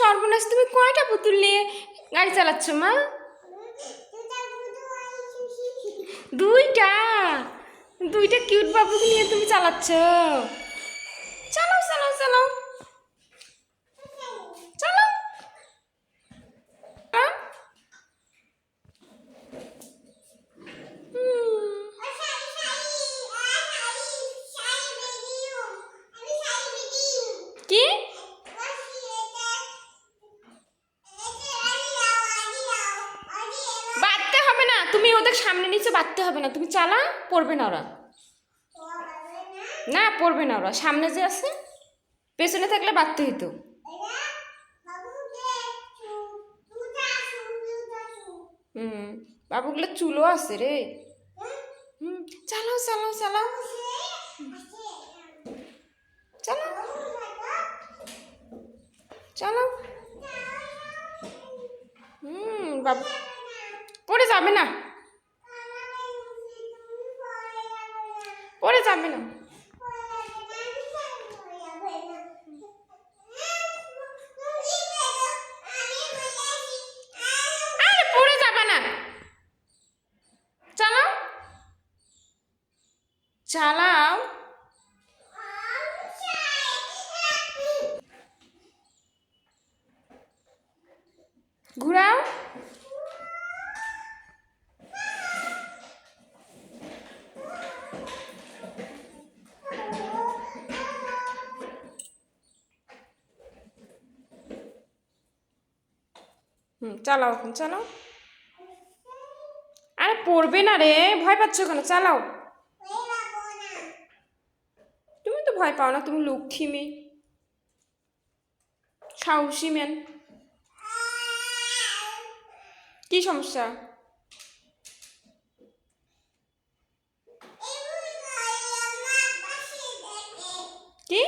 সর্বনাশ, তুমি কয়টা পুতুল নিয়ে গাড়ি চালাচ্ছ, মা? দুইটা? দুইটা কিউট বাবুকে নিয়ে তুমি চালাচ্ছ? চালাও চালাও চালাও। চালাও? কি বাঁধতে হবে না তুমি ওদের সামনে নিচে বাঁধতে হবে না। তুমি চালা, পড়বে না ওরা। না, পড়বে না ওরা। সামনে যে আছে, পেছনে থাকলে বাঁধতে হইতো। হুম, বাবুগুলো চুলো আছে রে। হুম, চালাও চালাও চালাও। চালাও। চালাও। হুম, বাবু পড়ে যাবে না। পড়ে যাবে না। চালাও। ঘুরাও। হুম, চালাও এখন, চালাও। আরে পড়বে না রে, ভয় পাচ্ছ কেন? চালাও। তুমি তো ভয় পাও না, তুমি লক্ষ্মী মেয়ে। সাহসী ম্যান কি সমস্যা? কি?